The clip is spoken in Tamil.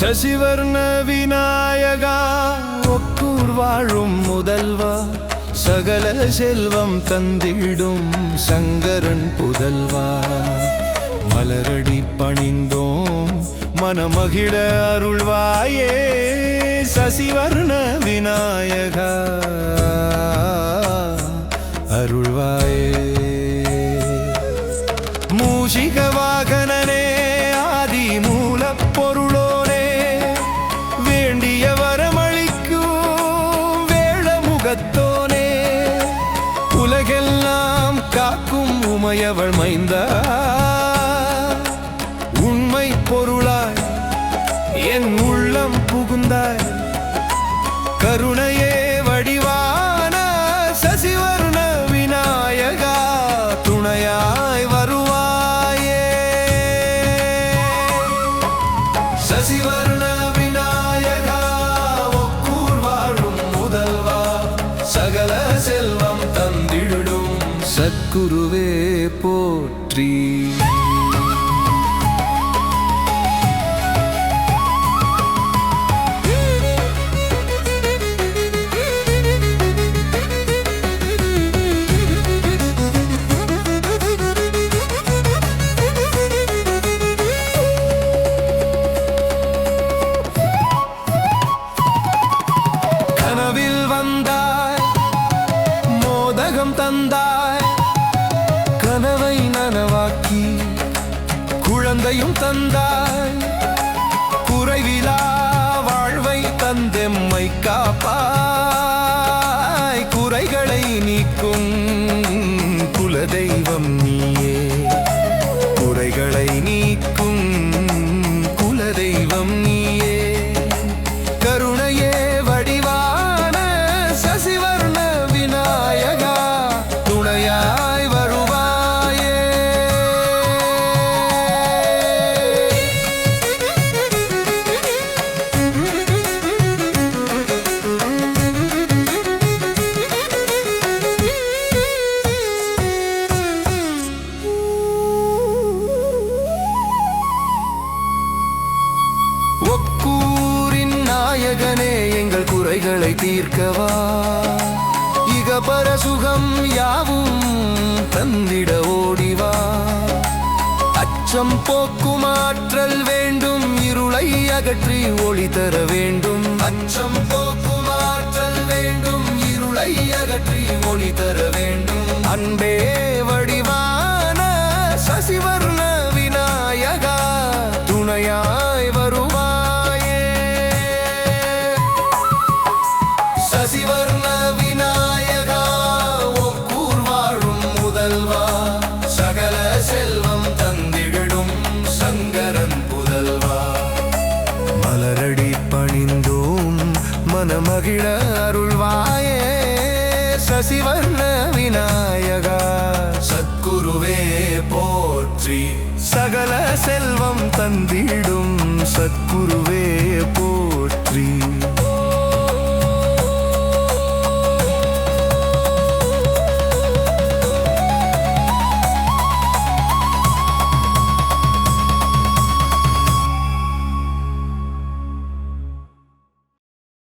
சசிவர்ண விநாயகா ஒக்கூர் வாழும் முதல்வா. சகல செல்வம் தந்திடும் சங்கரன் புதல்வா. மலரடி பணிந்தோம் மனமகிழ அருள்வாயே. சசிவர்ண விநாயகா அருள்வாயே. மூஷிகவா உண்மையவள் உமையவள் மைந்தா. உண்மை பொருளாய் என் உள்ளம் புகுந்தாய். கருணை குருவே போற்றி. கனவில் வந்தாய் மோதகம் தந்தாய். கனவை நனவாக்கி குழந்தையும் தந்தாய். குறைகளை தீர்க்கவா? இகபர சுகம் யாவும் தந்திட ஓடிவா? அச்சம் போக்கும் ஆற்றல் வேண்டும் இருளை அகற்றி ஒளி தர வேண்டும். அச்சம் போக்கும் ஆற்றல் வேண்டும் இருளை அகற்றி ஒளி தர வேண்டும். அன்பே வடிவான சசிவர் மலரடி பணிந்தோம். மனமகிழ அருள்வாயே சசிவர்ண விநாயகா. சத்குருவே போற்றி. சகல செல்வம் தந்திடும். சத்குருவே போற்றி.